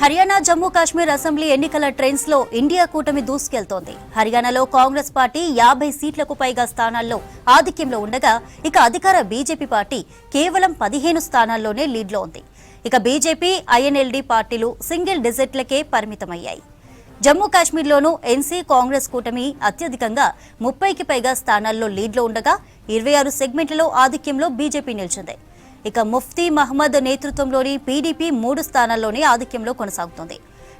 Haryana Jammu Kashmir assembly ఎన్నికల ట్రెండ్స్లో India కూటమి దూసుకెళ్తోంది. హర్యానాలో కాంగ్రెస్ పార్టీ యాభై సీట్లకు పైగా స్థానాల్లో ఆధిక్యంలో ఉండగా ఇక అధికార బీజేపీ పార్టీ కేవలం పదిహేను స్థానాల్లోనే లీడ్లో ఉంది. ఇక బీజేపీ ఐఎన్ఎల్డీ పార్టీలు సింగిల్ డిజిట్లకే పరిమితమయ్యాయి. జమ్మూ కాశ్మీర్లోనూ ఎన్సీ కాంగ్రెస్ కూటమి అత్యధికంగా ముప్పైకి పైగా స్థానాల్లో లీడ్లో ఉండగా ఇరవై ఆరు సెగ్మెంట్లలో ఆధిక్యంలో బీజేపీ నిలిచింది. ఇక ముఫ్తీ మహ్మద్ నేతృత్వంలోని పీడీపీ మూడు స్థానాల్లోనే ఆధిక్యంలో కొనసాగుతోంది.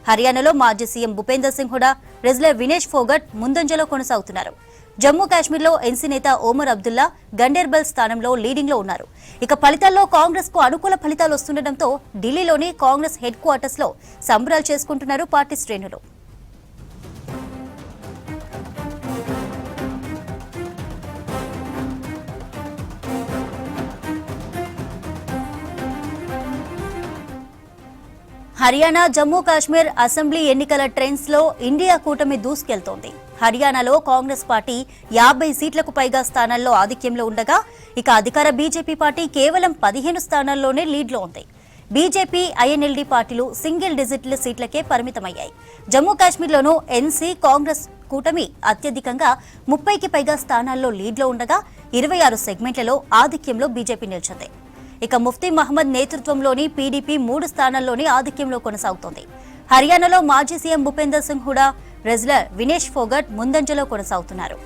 హర్యానాలో మాజీ సీఎం భూపేందర్ సింగ్ హుడా రెజ్లర్ వినేష్ ఫోగట్ ముందంజలో కొనసాగుతున్నారు. జమ్మూ కాశ్మీర్లో ఎన్సీ నేత ఓమర్ అబ్దుల్లా గండేర్బల్ స్థానంలో లీడింగ్లో ఉన్నారు. ఇక ఫలితాల్లో కాంగ్రెస్కు అనుకూల ఫలితాలు వస్తుండటంతో ఢిల్లీలోని కాంగ్రెస్ హెడ్ క్వార్టర్స్లో సంబరాలు చేసుకుంటున్నారు పార్టీ శ్రేణులు. హర్యానా జమ్మూ కాశ్మీర్ అసెంబ్లీ ఎన్నికల ట్రెండ్స్లో ఇండియా కూటమి దూసుకెళ్తోంది. హర్యానాలో కాంగ్రెస్ పార్టీ యాభై సీట్లకు పైగా స్థానాల్లో ఆధిక్యంలో ఉండగా ఇక అధికార బీజేపీ పార్టీ కేవలం పదిహేను స్థానాల్లోనే లీడ్లో ఉంది. బీజేపీ ఐఎన్ఎల్డీ పార్టీలు సింగిల్ డిజిట్ల సీట్లకే పరిమితమయ్యాయి. జమ్మూ కాశ్మీర్లోనూ ఎన్సీ కాంగ్రెస్ కూటమి అత్యధికంగా ముప్పైకి పైగా స్థానాల్లో లీడ్లో ఉండగా ఇరవై ఆరు సెగ్మెంట్లలో ఆధిక్యంలో బీజేపీ నిలిచింది. ఇక ముఫ్తీ మహమ్మద్ నేతృత్వంలోని పీడీపీ మూడు స్థానాల్లోని ఆధిక్యంలో కొనసాగుతోంది. హర్యానాలో మాజీ సీఎం భూపేందర్ సింగ్ హుడా రెజ్లర్ వినేష్ ఫోగట్ ముందంజలో కొనసాగుతున్నారు.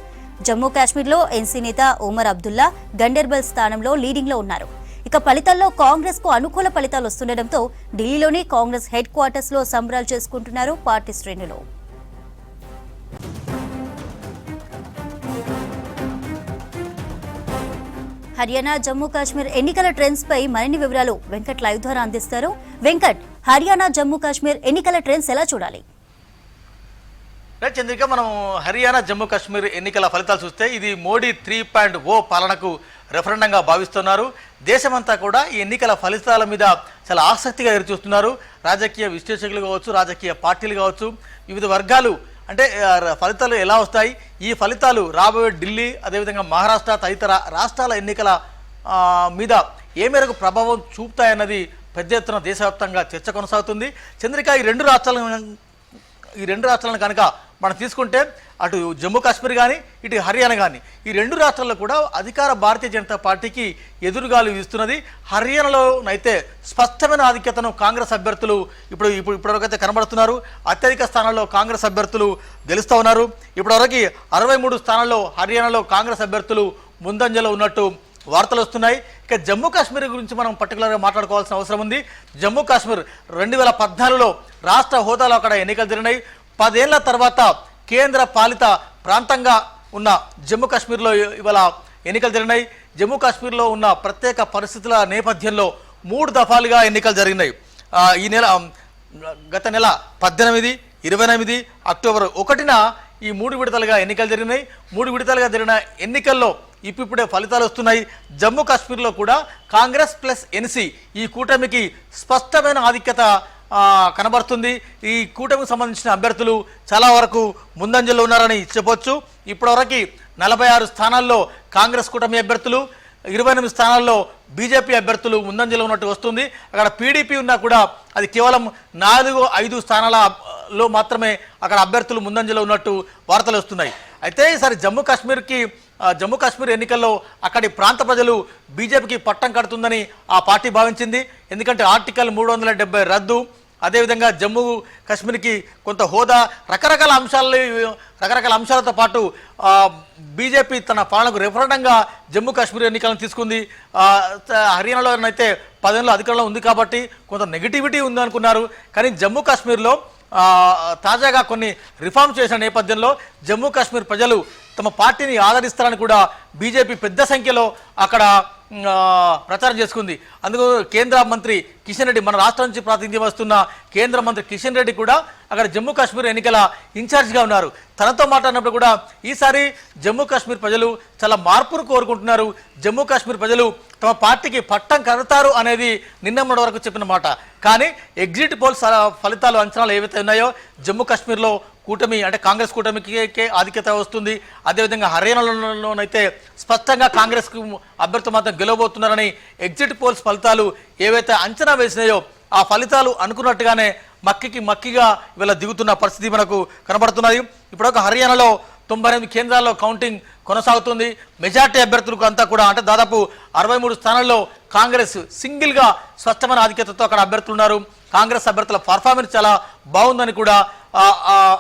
జమ్మూ కాశ్మీర్లో ఎన్సీ నేత ఉమర్ అబ్దుల్లా గండెర్బల్ స్థానంలో లీడింగ్లో ఉన్నారు. ఇక ఫలితాల్లో కాంగ్రెస్కు అనుకూల ఫలితాలు వస్తుండటంతో ఢిల్లీలోని కాంగ్రెస్ హెడ్ క్వార్టర్స్లో సంబరాలు చేసుకుంటున్నారు పార్టీ శ్రేణులు. హర్యానా జమ్మూ కాశ్మీర్ ఎన్నికల ట్రెండ్స్ పై మరిన్ని వివరాలు వెంకట్ లైవ్ ద్వారా అందిస్తారు. వెంకట్ హర్యానా జమ్మూ కాశ్మీర్ ఎన్నికల ట్రెండ్స్ ఎలా చూడాలి? చంద్రిక మనం హర్యానా జమ్మూ కాశ్మీర్ ఎన్నికల ఫలితాలు చూస్తే ఇది మోడీ త్రీ పాయింట్ ఓ పాలనకు రెఫరెండంగా భావిస్తున్నారు. దేశమంతా కూడా ఈ ఎన్నికల ఫలితాల మీద చాలా ఆసక్తిగా ఎదురుచూస్తున్నారు. రాజకీయ విశ్లేషకులు కావచ్చు రాజకీయ పార్టీలు కావచ్చు వివిధ వర్గాలు అంటే ఫలితాలు ఎలా వస్తాయి? ఈ ఫలితాలు రాబోయే ఢిల్లీ అదేవిధంగా మహారాష్ట్ర తదితర రాష్ట్రాల ఎన్నికల మీద ఏ మేరకు ప్రభావం చూపుతాయన్నది పెద్ద ఎత్తున దేశవ్యాప్తంగా చర్చ కొనసాగుతుంది. చంద్రిక ఈ రెండు రాష్ట్రాల ఈ రెండు రాష్ట్రాలను కనుక మనం తీసుకుంటే అటు జమ్మూ కాశ్మీర్ కానీ ఇటు హర్యానా కానీ ఈ రెండు రాష్ట్రాల్లో కూడా అధికార భారతీయ జనతా పార్టీకి ఎదురుగాలు ఇస్తున్నది హర్యానాలోనైతే స్పష్టమైన ఆధిక్యతను కాంగ్రెస్ అభ్యర్థులు ఇప్పుడు ఇప్పుడు ఇప్పటివరకైతే కనబడుతున్నారు. అత్యధిక స్థానాల్లో కాంగ్రెస్ అభ్యర్థులు గెలుస్తూ ఉన్నారు. ఇప్పటివరకు అరవై మూడు స్థానాల్లో హర్యానాలో కాంగ్రెస్ అభ్యర్థులు ముందంజలో ఉన్నట్టు వార్తలు వస్తున్నాయి. ఇక జమ్మూ కాశ్మీర్ గురించి మనం పర్టికులర్గా మాట్లాడుకోవాల్సిన అవసరం ఉంది. జమ్మూ కాశ్మీర్ రెండు వేల పద్నాలుగులో రాష్ట్ర హోదాలో అక్కడ ఎన్నికలు జరిగినాయి. పదేళ్ళ తర్వాత కేంద్ర పాలిత ప్రాంతంగా ఉన్న జమ్మూ కాశ్మీర్లో ఇవాళ ఎన్నికలు జరిగినాయి. జమ్మూ కాశ్మీర్లో ఉన్న ప్రత్యేక పరిస్థితుల నేపథ్యంలో మూడు దఫాలుగా ఎన్నికలు జరిగినాయి. ఈ నెల గత నెల పద్దెనిమిది ఇరవై ఎనిమిది అక్టోబర్ ఒకటిన ఈ మూడు విడతలుగా ఎన్నికలు జరిగినాయి. మూడు విడతలుగా జరిగిన ఎన్నికల్లో ఇప్పుడిప్పుడే ఫలితాలు వస్తున్నాయి. జమ్మూ కాశ్మీర్లో కూడా కాంగ్రెస్ ప్లస్ ఎన్సీ ఈ కూటమికి స్పష్టమైన ఆధిక్యత కనబడుతుంది. ఈ కూటమికి సంబంధించిన అభ్యర్థులు చాలా వరకు ముందంజలో ఉన్నారని చెప్పొచ్చు. ఇప్పటివరకు నలభై ఆరు స్థానాల్లో కాంగ్రెస్ కూటమి అభ్యర్థులు ఇరవై ఎనిమిది స్థానాల్లో బీజేపీ అభ్యర్థులు ముందంజలో ఉన్నట్టు వస్తుంది. అక్కడ పీడీపీ ఉన్నా కూడా అది కేవలం నాలుగు ఐదు స్థానాలలో మాత్రమే అక్కడ అభ్యర్థులు ముందంజలో ఉన్నట్టు వార్తలు వస్తున్నాయి. అయితే ఈసారి జమ్మూ కాశ్మీర్కి జమ్మూ కాశ్మీర్ ఎన్నికల్లో అక్కడి ప్రాంత ప్రజలు బీజేపీకి పట్టం కడుతుందని ఆ పార్టీ భావించింది. ఎందుకంటే ఆర్టికల్ మూడు వందల డెబ్బై రద్దు అదేవిధంగా జమ్మూ కాశ్మీర్కి కొంత హోదా రకరకాల అంశాలు రకరకాల అంశాలతో పాటు బీజేపీ తన పాలనకు రిఫరెండంగా జమ్మూ కాశ్మీర్ ఎన్నికలను తీసుకుంది. ఆ, హర్యానాలో అయితే పదేళ్ళు అధికారంలో ఉంది కాబట్టి కొంత నెగిటివిటీ ఉంది అనుకున్నారు. కానీ జమ్మూ కాశ్మీర్లో తాజాగా కొన్ని రిఫార్మ్స్ చేసిన నేపథ్యంలో జమ్మూ కాశ్మీర్ ప్రజలు తమ పార్టీని ఆదరిస్తారని కూడా బీజేపీ పెద్ద సంఖ్యలో అక్కడ ప్రచారం చేసుకుంది. అందుకు కేంద్ర మంత్రి కిషన్ రెడ్డి మన రాష్ట్రం నుంచి ప్రాతినిధ్యం వస్తున్న కేంద్ర మంత్రి కిషన్ రెడ్డి కూడా అక్కడ జమ్మూ కాశ్మీర్ ఎన్నికల ఇన్ఛార్జిగా ఉన్నారు. తనతో మాట్లాడినప్పుడు కూడా ఈసారి జమ్మూ కాశ్మీర్ ప్రజలు చాలా మార్పును కోరుకుంటున్నారు. జమ్మూ కాశ్మీర్ ప్రజలు తమ పార్టీకి పట్టం కడతారు అనేది నిన్న మొన్నటి వరకు చెప్పిన మాట. కానీ ఎగ్జిట్ పోల్స్ ఫలితాలు అంచనాలు ఏవైతే ఉన్నాయో జమ్మూ కాశ్మీర్లో కూటమి అంటే కాంగ్రెస్ కూటమికి ఆధిక్యత వస్తుంది. అదేవిధంగా హర్యానాలోనైతే స్పష్టంగా కాంగ్రెస్కు అభ్యర్థి మాత్రం గెలవబోతున్నారని ఎగ్జిట్ పోల్స్ ఫలితాలు ఏవైతే అంచనా వేసినాయో ఆ ఫలితాలు అనుకున్నట్టుగానే మక్కికి మక్కిగా ఇవాళ దిగుతున్న పరిస్థితి మనకు కనబడుతున్నది. ఇప్పుడు హర్యానాలో తొంభై ఎనిమిది కేంద్రాల్లో కౌంటింగ్ కొనసాగుతుంది. మెజార్టీ అభ్యర్థులకు అంతా కూడా అంటే దాదాపు అరవై మూడు స్థానాల్లో కాంగ్రెస్ సింగిల్గా స్వచ్ఛమైన ఆధిక్యతతో అక్కడ అభ్యర్థులు ఉన్నారు కాంగ్రెస్ అభ్యర్థుల పర్ఫార్మెన్స్ చాలా బాగుందని కూడా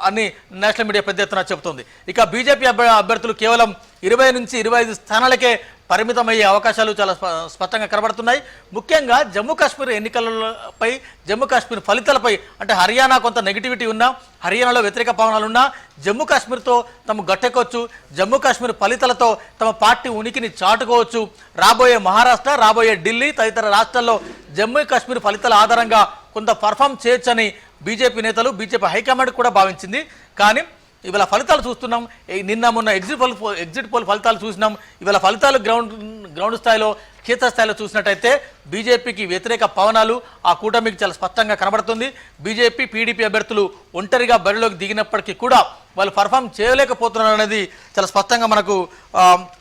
అన్ని నేషనల్ మీడియా పెద్ద ఎత్తున చెబుతుంది. ఇక బీజేపీ అభ్య- అభ్యర్థులు కేవలం ఇరవై నుంచి ఇరవై ఐదు స్థానాలకే పరిమితమయ్యే అవకాశాలు చాలా స్ప- స్పష్టంగా కనబడుతున్నాయి. ముఖ్యంగా జమ్మూ కాశ్మీర్ ఎన్నికలపై జమ్మూ కాశ్మీర్ ఫలితాలపై అంటే హర్యానా కొంత నెగిటివిటీ ఉన్నా హర్యానాలో వ్యతిరేక పవనాలు ఉన్నా జమ్మూ కాశ్మీర్తో తమ గట్టెక్కొచ్చు జమ్మూ కాశ్మీర్ ఫలితాలతో తమ పార్టీ ఉనికిని చాటుకోవచ్చు. రాబోయే మహారాష్ట్ర రాబోయే ఢిల్లీ తదితర రాష్ట్రాల్లో జమ్మూ కాశ్మీర్ ఫలితాల ఆధారంగా కొంత పర్ఫామ్ చేయొచ్చని బీజేపీ నేతలు బీజేపీ హైకమాండ్ కూడా భావించింది. కానీ ఇవాళ ఫలితాలు చూస్తున్నాం. ఈ నిన్న మొన్న ఎగ్జిట్ పోల్ ఎగ్జిట్ పోల్ ఫలితాలు చూసినాం. ఇవాళ ఫలితాలు గ్రౌండ్ గ్రౌండ్ స్థాయిలో క్షేత్రస్థాయిలో చూసినట్టయితే బీజేపీకి వ్యతిరేక పవనాలు ఆ కూటమికి చాలా స్పష్టంగా కనబడుతుంది. బీజేపీ పీడీపీ అభ్యర్థులు ఒంటరిగా బరిలోకి దిగినప్పటికీ కూడా వాళ్ళు పర్ఫామ్ చేయలేకపోతున్నారు అనేది చాలా స్పష్టంగా మనకు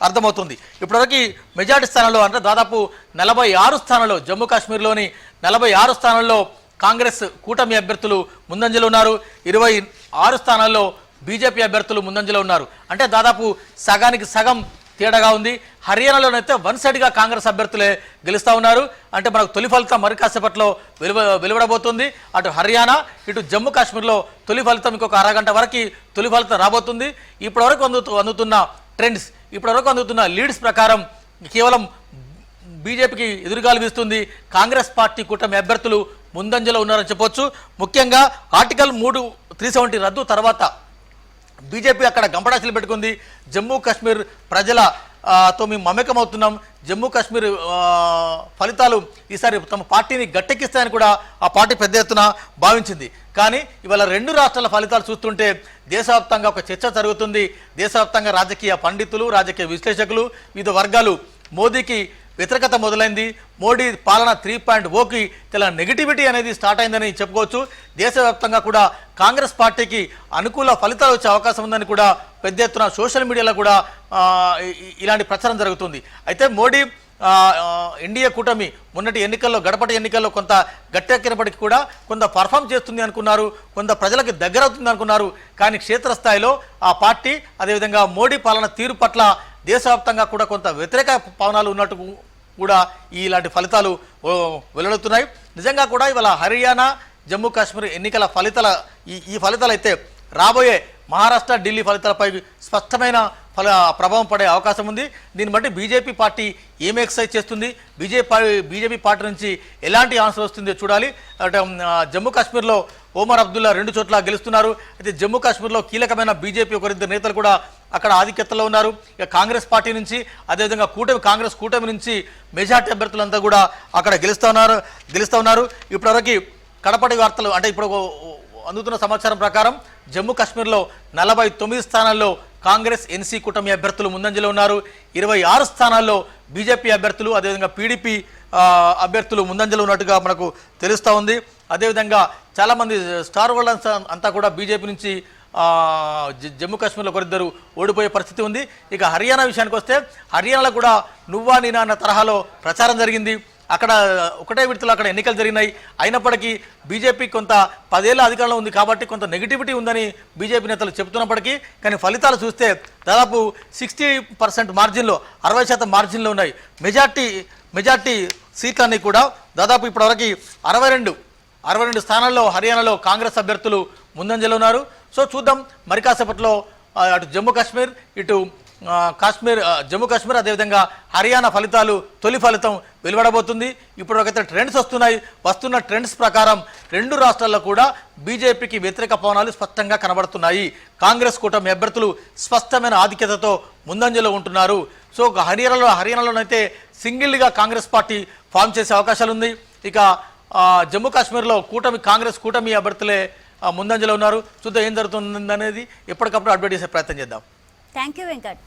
అర్థమవుతుంది. ఇప్పటివరకు మెజార్టీ స్థానంలో అంటే దాదాపు నలభై ఆరు స్థానంలో జమ్మూ కాశ్మీర్లోని నలభై ఆరు స్థానంలో కాంగ్రెస్ కూటమి అభ్యర్థులు ముందంజలో ఉన్నారు. ఇరవై ఆరు స్థానాల్లో బీజేపీ అభ్యర్థులు ముందంజలో ఉన్నారు. అంటే దాదాపు సగానికి సగం తేడాగా ఉంది. హర్యానాలోనైతే వన్ సైడ్గా కాంగ్రెస్ అభ్యర్థులే గెలుస్తూ ఉన్నారు. అంటే మనకు తొలి ఫలితం మరి కాసేపట్లో వెలువ వెలువడబోతుంది. అటు హర్యానా ఇటు జమ్మూ కాశ్మీర్లో తొలి ఫలితం ఇంకొక అరగంట వరకు తొలి ఫలితం రాబోతుంది. ఇప్పటివరకు అందుతూ అందుతున్న ట్రెండ్స్ ఇప్పటివరకు అందుతున్న లీడ్స్ ప్రకారం కేవలం బీజేపీకి ఎదురుగాలు వీస్తుంది కాంగ్రెస్ పార్టీ కూటమి అభ్యర్థులు ముందంజలో ఉన్నారని చెప్పొచ్చు. ముఖ్యంగా ఆర్టికల్ మూడు త్రీ సెవెంటీ రద్దు తర్వాత బీజేపీ అక్కడ గంపడాచలు పెట్టుకుంది. జమ్మూ కాశ్మీర్ ప్రజల తో మేము మమేకమవుతున్నాం. జమ్మూ కాశ్మీర్ ఫలితాలు ఈసారి తమ పార్టీని గట్టెక్కిస్తాయని కూడా ఆ పార్టీ పెద్ద ఎత్తున భావించింది. కానీ ఇవాళ రెండు రాష్ట్రాల ఫలితాలు చూస్తుంటే దేశవ్యాప్తంగా ఒక చర్చ జరుగుతుంది. దేశవ్యాప్తంగా రాజకీయ పండితులు రాజకీయ విశ్లేషకులు వివిధ వర్గాలు మోదీకి వ్యతిరేకత మొదలైంది. మోడీ పాలన త్రీ పాయింట్ ఓకి తెల నెగిటివిటీ అనేది స్టార్ట్ అయిందని చెప్పుకోవచ్చు. దేశవ్యాప్తంగా కూడా కాంగ్రెస్ పార్టీకి అనుకూల ఫలితాలు వచ్చే అవకాశం ఉందని కూడా పెద్ద ఎత్తున సోషల్ మీడియాలో కూడా ఇలాంటి ప్రచారం జరుగుతుంది. అయితే మోడీ ఎన్డీఏ కూటమి మొన్నటి ఎన్నికల్లో గడపటి ఎన్నికల్లో కొంత గట్టెక్కినప్పటికీ కూడా కొంత పర్ఫామ్ చేస్తుంది అనుకున్నారు కొంత ప్రజలకు దగ్గర అవుతుంది అనుకున్నారు. కానీ క్షేత్రస్థాయిలో ఆ పార్టీ అదేవిధంగా మోడీ పాలన తీరు పట్ల దేశవ్యాప్తంగా కూడా కొంత వ్యతిరేక పవనాలు ఉన్నట్టు కూడా ఈ ఇలాంటి ఫలితాలు వెల్లడుతున్నాయి. నిజంగా కూడా ఇవాళ హర్యానా జమ్మూ కాశ్మీర్ ఎన్నికల ఫలితాల ఈ ఈ ఫలితాలు అయితే రాబోయే మహారాష్ట్ర ఢిల్లీ ఫలితాలపై స్పష్టమైన ఫల ప్రభావం పడే అవకాశం ఉంది. దీన్ని బట్టి బీజేపీ పార్టీ ఏం ఎక్సైజ్ చేస్తుంది? బీజేపీ బీజేపీ పార్టీ నుంచి ఎలాంటి ఆన్సర్ వస్తుందో చూడాలి. అంటే జమ్మూ కాశ్మీర్లో ఓమర్ అబ్దుల్లా రెండు చోట్ల గెలుస్తున్నారు. అయితే జమ్మూ కాశ్మీర్లో కీలకమైన బీజేపీ ఒకరిద్దరు నేతలు కూడా అక్కడ ఆధిక్యతలో ఉన్నారు. ఇక కాంగ్రెస్ పార్టీ నుంచి అదేవిధంగా కూటమి కాంగ్రెస్ కూటమి నుంచి మెజార్టీ అభ్యర్థులంతా కూడా అక్కడ గెలుస్తూ ఉన్నారు గెలుస్తూ ఉన్నారు. ఇప్పటివరకు కడపటి వార్తలు అంటే ఇప్పుడు అందుతున్న సమాచారం ప్రకారం జమ్మూ కాశ్మీర్లో నలభై తొమ్మిది స్థానాల్లో కాంగ్రెస్ ఎన్సీ కూటమి అభ్యర్థులు ముందంజలో ఉన్నారు. ఇరవై ఆరు స్థానాల్లో బీజేపీ అభ్యర్థులు అదేవిధంగా పీడీపీ అభ్యర్థులు ముందంజలో ఉన్నట్టుగా మనకు తెలుస్తూ ఉంది. అదేవిధంగా చాలామంది స్టార్ హోల్డర్స్ అంతా కూడా బీజేపీ నుంచి జమ్మూ కాశ్మీర్లో ఒకరిద్దరు ఓడిపోయే పరిస్థితి ఉంది. ఇక హర్యానా విషయానికి వస్తే హర్యానాలో కూడా నువ్వా నేనా అన్న తరహాలో ప్రచారం జరిగింది. అక్కడ ఒకటే విడతలో అక్కడ ఎన్నికలు జరిగినాయి. అయినప్పటికీ బీజేపీ కొంత పదేళ్ళ అధికారంలో ఉంది కాబట్టి కొంత నెగిటివిటీ ఉందని బీజేపీ నేతలు చెబుతున్నప్పటికీ కానీ ఫలితాలు చూస్తే దాదాపు సిక్స్టీ పర్సెంట్ మార్జిన్లో అరవై శాతం మార్జిన్లో ఉన్నాయి. మెజార్టీ మెజార్టీ సీట్లన్నీ కూడా దాదాపు ఇప్పటివరకు అరవై రెండు అరవై రెండు స్థానాల్లో హర్యానాలో కాంగ్రెస్ అభ్యర్థులు ముందంజలో ఉన్నారు. సో చూద్దాం మరి కాసేపట్లో అటు జమ్మూ కాశ్మీర్ ఇటు కాశ్మీర్ జమ్మూ కాశ్మీర్ అదేవిధంగా హర్యానా ఫలితాలు తొలి ఫలితం వెలువడబోతుంది. ఇప్పుడు ఒకైతే ట్రెండ్స్ వస్తున్నాయి. వస్తున్న ట్రెండ్స్ ప్రకారం రెండు రాష్ట్రాల్లో కూడా బీజేపీకి వ్యతిరేక పవనాలు స్పష్టంగా కనబడుతున్నాయి. కాంగ్రెస్ కూటమి అభ్యర్థులు స్పష్టమైన ఆధిక్యతతో ముందంజలో ఉంటున్నారు. సో హర్యానాలో హర్యానాలోనైతే సింగిల్గా కాంగ్రెస్ పార్టీ ఫామ్ చేసే అవకాశాలు ఉంది ఇక జమ్మూ కాశ్మీర్లో కూటమి కాంగ్రెస్ కూటమి అభ్యర్థులే ముందంజలో ఉన్నారు. చూద్దాం ఏం జరుగుతుంది అనేది ఎప్పటికప్పుడు అప్డేట్ చేసే ప్రయత్నం చేద్దాం. Thank you Venkat